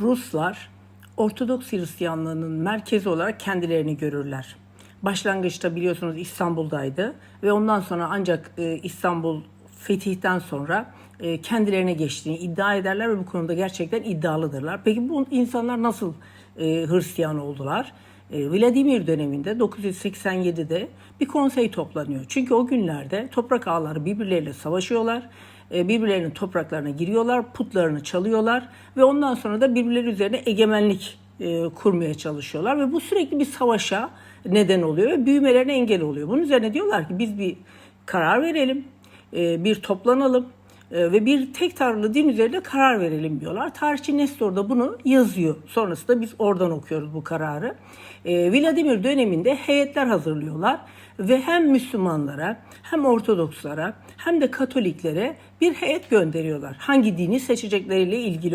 Ruslar Ortodoks Hristiyanlığının merkezi olarak kendilerini görürler. Başlangıçta biliyorsunuz İstanbul'daydı ve ondan sonra ancak e, İstanbul fetihten sonra e, kendilerine geçtiğini iddia ederler ve bu konuda gerçekten iddialıdırlar. Peki bu insanlar nasıl e, Hristiyan oldular? Vladimir döneminde 987'de bir konsey toplanıyor. Çünkü o günlerde toprak ağları birbirleriyle savaşıyorlar. E, Birbirlerinin topraklarına giriyorlar, putlarını çalıyorlar ve ondan sonra da birbirleri üzerine egemenlik e, kurmaya çalışıyorlar ve bu sürekli bir savaşa neden oluyor ve büyümelerine engel oluyor. Bunun üzerine diyorlar ki biz bir karar verelim, e, bir toplanalım ve bir tek tanrılı din üzerinde karar verelim diyorlar. Tarihçi Nestor da bunu yazıyor. Sonrasında biz oradan okuyoruz bu kararı. E, Vladimir döneminde heyetler hazırlıyorlar ve hem Müslümanlara hem Ortodokslara hem de Katoliklere bir heyet gönderiyorlar. Hangi dini seçecekleriyle ilgili